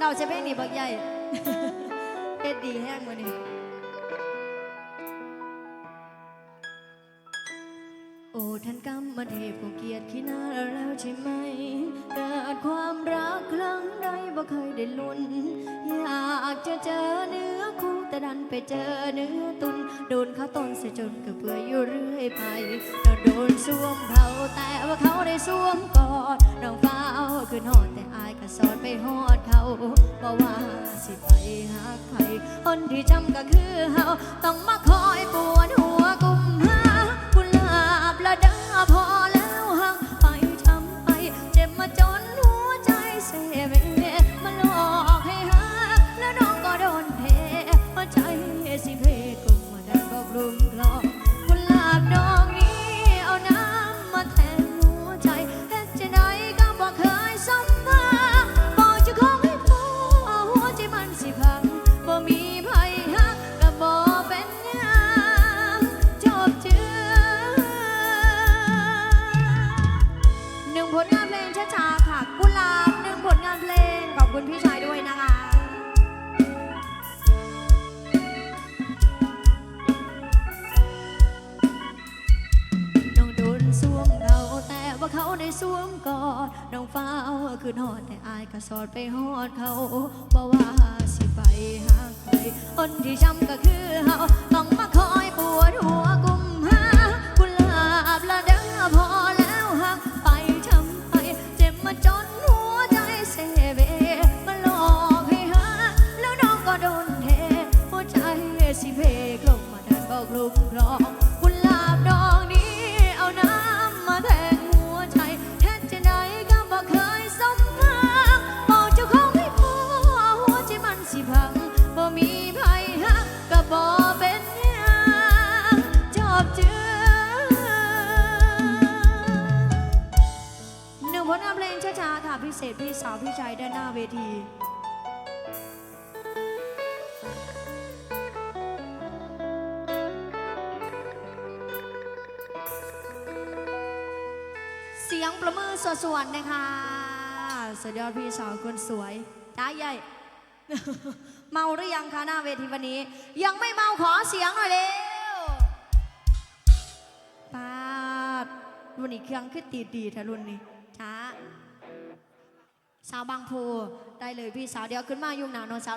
เราจะเพลงนี้บักใหญ่เฮ็ดดีแห้งมือนี้โอ้ท่านกรรมมาเทพผู้เกียรติขี้หน้าแล้วใช่ไหมเกิดความรักครั้งใดบ่เคยได้ลุ้น อยากจะเจอเนื้อคู่แต่ดันไปเจอเนื้อตุนโดนเขาต้นเสียจนกระเปื่ออยู่เรื่อยไปเราโดนสวมเขาแต่ว่าเขาได้สวมกาเอนอดแต่อายก็สอนไปหอดเขาบอกว่าสิไปหาใครคนที่จำก็คือเฮาต้องมา ได้สวมกอดน้องฟ้าคือหอดแต่อายก็สอดไปหอดเขาบอกว่าสิไปหาใครคนที่ช้ำก็คือเฮาต้องมาคอยปวดหัวกุมหากุหลาบละเด้อพอแล้วหักไปช้ำไปเจ็บมาจนหัวใจเสเวมาหลอกให้หาแล้วน้องก็โดนเทหัวใจสิเพกลงมาดันบอกลุมร้องกุหลา ลงานเพลงช้าๆค่ะพิเศษพี่สาวพี่ชายด้านหน้าเวทีเสียงประมือสวดๆนะคะสุดยอดพี่สาวคนสวยจ้าใหญ่เมาหรือยังคะหน้าเวทีวันนี้ ยังไม่เมาขอเสียงหน่อยเร็วปาดรุ่นนี้เครื่องขึ้นตีดีๆถ้ารุ่นนี้ สาวบางโพได้เลยพี่สาวเดี๋ยวขึ้นมายุ่งหนาวนอนสาว